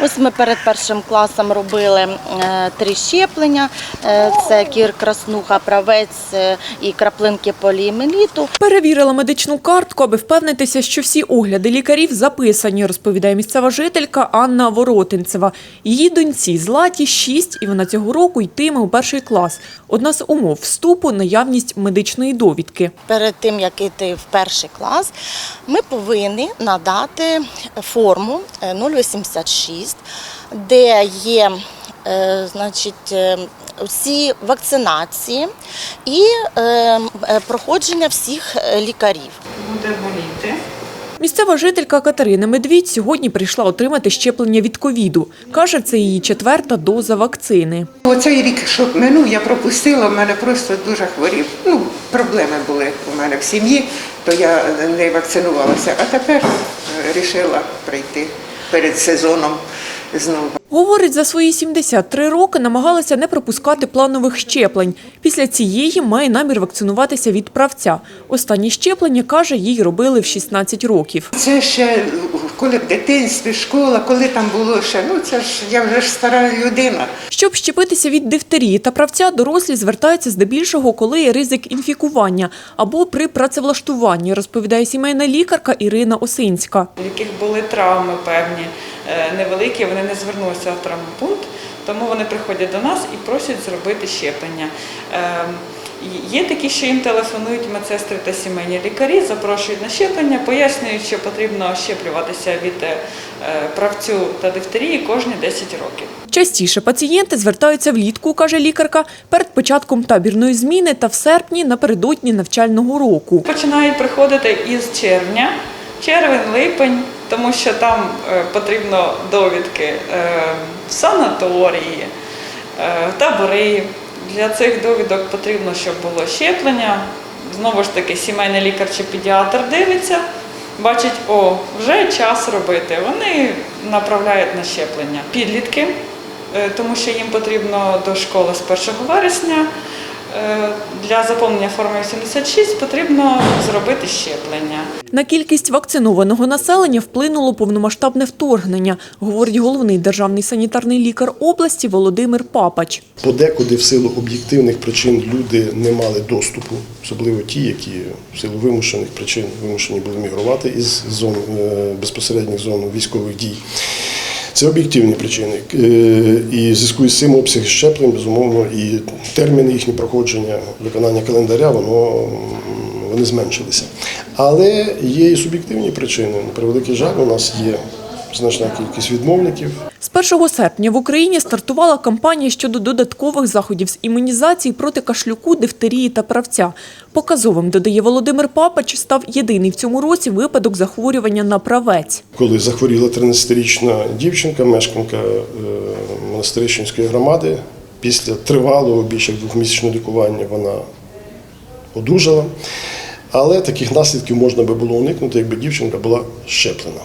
Ось ми перед першим класом робили е, три щеплення: е, це кір, краснуха, правець е, і краплинки поліменіту. Перевірила медичну картку, аби впевнитися, що всі огляди лікарів записані, розповідає місцева жителька Анна Воротинцева. Її доньці златі 6 і вона цього року йтиме у перший клас. Одна з умов вступу наявність медичної довідки. Перед тим як іти в перший клас, ми повинні надати форму 086 6, де є е, значить, е, всі вакцинації і е, проходження всіх лікарів. Буде боліти. Місцева жителька Катерина Медвідь сьогодні прийшла отримати щеплення від ковіду. Каже, це її четверта доза вакцини. Ну, оцей рік, що минув, я пропустила, в мене просто дуже хворів. Ну, проблеми були у мене в сім'ї, то я не вакцинувалася, а тепер вирішила прийти перед сезоном знову. Говорить, за свої 73 роки намагалася не пропускати планових щеплень. Після цієї має намір вакцинуватися від правця. Останні щеплення, каже, їй робили в 16 років. Це ще коли в дитинстві, школа, коли там було ще, ну це ж я вже ж стара людина. Щоб щепитися від дифтерії та правця, дорослі звертаються здебільшого, коли є ризик інфікування або при працевлаштуванні, розповідає сімейна лікарка Ірина Осинська. У яких були травми певні невеликі, вони не звернулися в травмпункт, тому вони приходять до нас і просять зробити щеплення. Ем, Є такі, що їм телефонують медсестри та сімейні лікарі, запрошують на щеплення, пояснюють, що потрібно щеплюватися від е, правцю та дифтерії кожні 10 років. Частіше пацієнти звертаються влітку, каже лікарка, перед початком табірної зміни та в серпні напередодні навчального року. Починають приходити із червня, червень, липень, тому що там е, потрібно довідки е, в санаторії, е, табори. Для цих довідок потрібно, щоб було щеплення. Знову ж таки, сімейний лікар чи педіатр дивиться, бачить, о, вже час робити. Вони направляють на щеплення. Підлітки, е, тому що їм потрібно до школи з 1 вересня. Е, Для заповнення форми 86 потрібно зробити щеплення. На кількість вакцинованого населення вплинуло повномасштабне вторгнення, говорить головний державний санітарний лікар області Володимир Папач. Подекуди в силу об'єктивних причин люди не мали доступу, особливо ті, які в силу вимушених причин вимушені були мігрувати із зон е, безпосередніх зон військових дій. Це об'єктивні причини. Е, І в зв'язку з цим обсяг щеплень, безумовно, і терміни їхні проходження, виконання календаря, воно вони зменшилися. Але є і суб'єктивні причини. На превеликий жаль, у нас є значна кількість відмовників. З 1 серпня в Україні стартувала кампанія щодо додаткових заходів з імунізації проти кашлюку, дифтерії та правця. Показовим, додає Володимир Папач, став єдиний в цьому році випадок захворювання на правець. коли захворіла 13-річна дівчинка, мешканка е, монастирищенської громади. Після тривалого більше двохмісячного лікування вона одужала. Але таких наслідків можна би було уникнути, якби дівчинка була щеплена.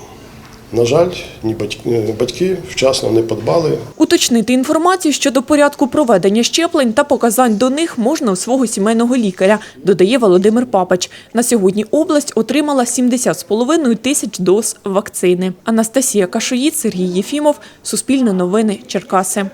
На жаль, ні батьки, е, батьки вчасно не подбали, Уточнити інформацію щодо порядку проведення щеплень та показань до них можна у свого сімейного лікаря, додає Володимир Папач. На сьогодні область отримала 70,5 тисяч доз вакцини. Анастасія Кашоїд, Сергій Єфімов, Суспільне новини, Черкаси.